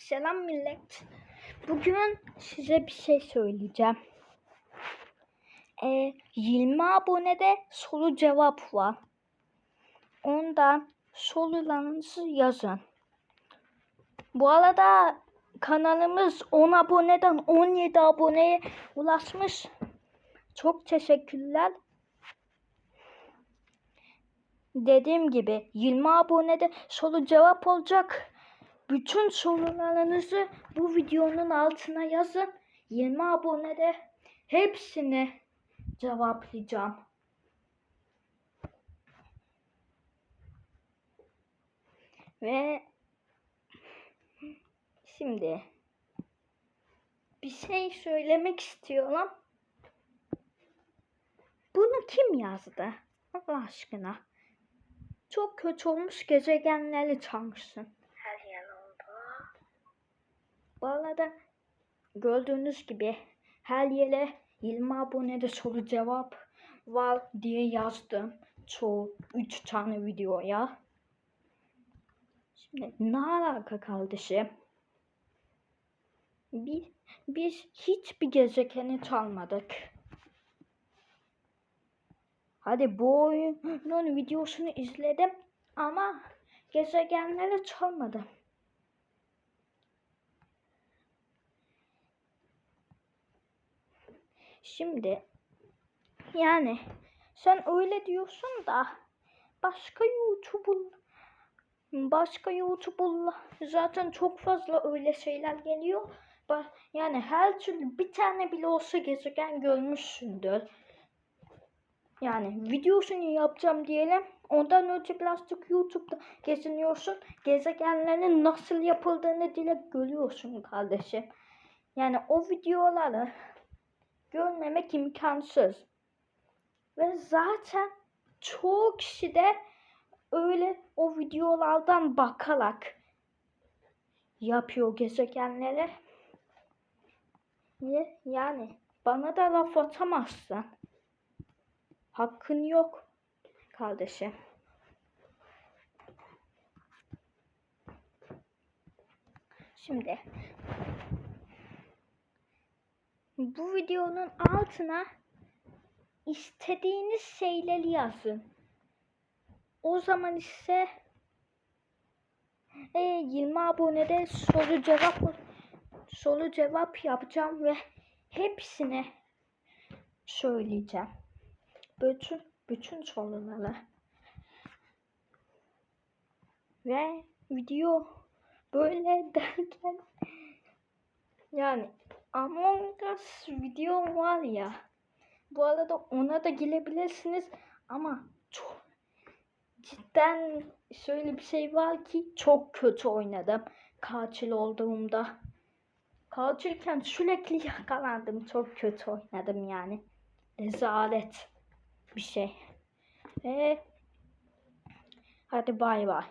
Selam millet. Bugün size bir şey söyleyeceğim. Ee, 20 abonede soru cevap var. Ondan sorularınızı yazın. Bu arada kanalımız 10 aboneden 17 aboneye ulaşmış. Çok teşekkürler. Dediğim gibi 20 abonede soru cevap olacak. Bütün sorularınızı bu videonun altına yazın. 20 abonede hepsini cevaplayacağım. Ve şimdi bir şey söylemek istiyorum. Bunu kim yazdı? Allah aşkına. Çok kötü olmuş gezegenleri çalmışsın. Bu arada gördüğünüz gibi her yere 20 abonede soru cevap var diye yazdım. Çoğu 3 tane videoya. Şimdi ne alaka kardeşim? Biz, biz hiçbir gezegeni çalmadık. Hadi bu oyunun videosunu izledim ama gezegenleri çalmadım. Şimdi yani sen öyle diyorsun da başka YouTuber başka YouTuber zaten çok fazla öyle şeyler geliyor. Yani her türlü bir tane bile olsa gezegen görmüşsündür. Yani videosunu yapacağım diyelim. Ondan önce birazcık YouTube'da geziniyorsun. Gezegenlerin nasıl yapıldığını direkt görüyorsun kardeşim. Yani o videoları görmemek imkansız. Ve zaten çoğu kişi de öyle o videolardan bakarak yapıyor gezegenleri. Yani bana da laf atamazsın. Hakkın yok kardeşim. Şimdi bu videonun altına istediğiniz şeyleri yazın. O zaman ise e, 20 abonede soru cevap soru cevap yapacağım ve hepsine söyleyeceğim. Bütün bütün soruları. Ve video böyle derken yani Among Us video var ya. Bu arada ona da gelebilirsiniz ama çok cidden şöyle bir şey var ki çok kötü oynadım katil olduğumda. Katilken sürekli yakalandım. Çok kötü oynadım yani. Rezalet bir şey. Ve hadi bay bay.